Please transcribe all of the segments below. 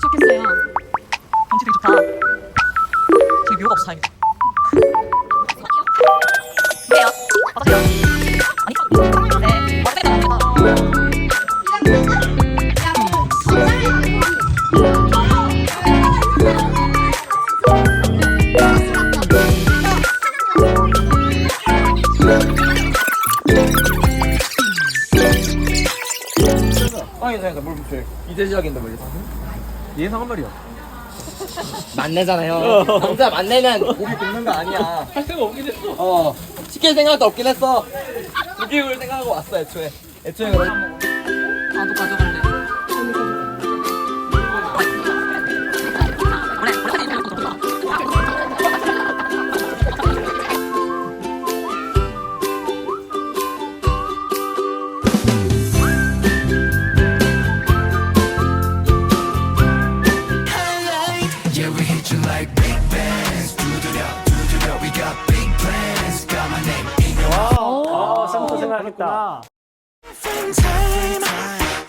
도착했어요. 경치 되게 좋다. 저기 묘가 없어 다행이다. 왜요? 받아세요. 빵이 되니까 물 붙여. 이제 시작인데 뭐 예상 한 말이야. 만내잖아요. 남자 만내면 고기 굽는 거 아니야. 할 생각 없긴 했어. 어. 시킬 생각도 없긴 했어. 고기를 생각하고 왔어 애초에. 애초에 그럼. Yeah, we hit you like big bands. Do it up, do it up. We got big plans. Got my name in your time.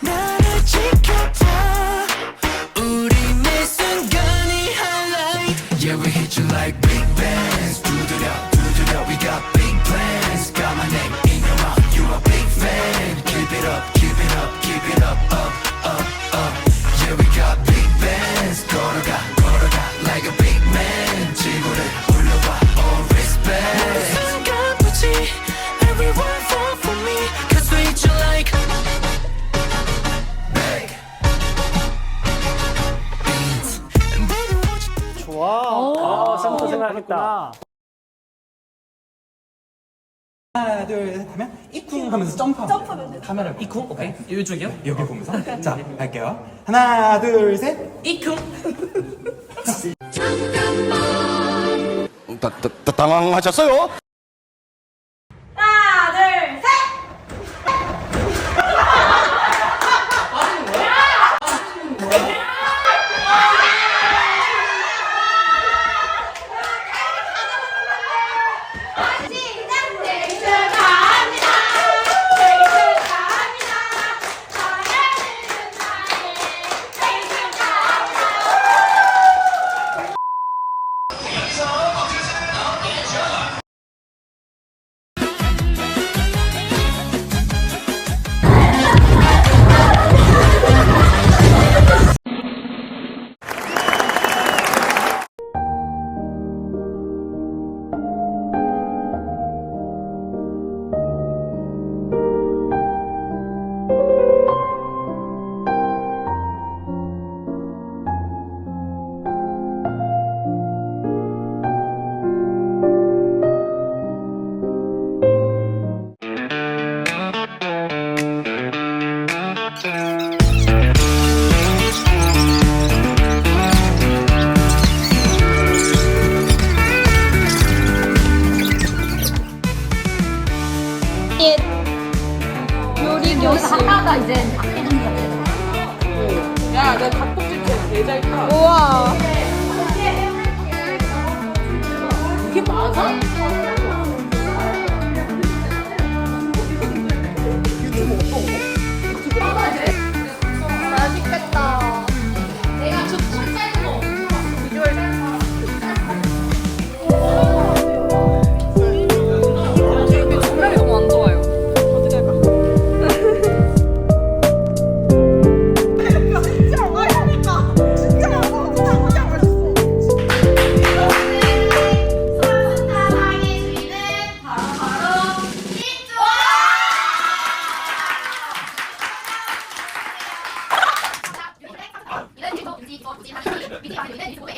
나를 지켜봐. 우리 매 순간이 highlight. Yeah, we hit you like big bands. Do it up, do it up. We got big 생각했다. 하나 둘셋 하면 이쿵 하면서 점프하면 점프하면 카메라 이쿵? 오케이. 이쪽이요? 여기 보면서 자 갈게요 하나 둘셋 이쿵. 다, 다, 다, 당황하셨어요? 하다가 이제 다 깨지는 거야. 야, 내 닭볶음탕 타. 우와. 我估计他心里一定还有一个人，你不会。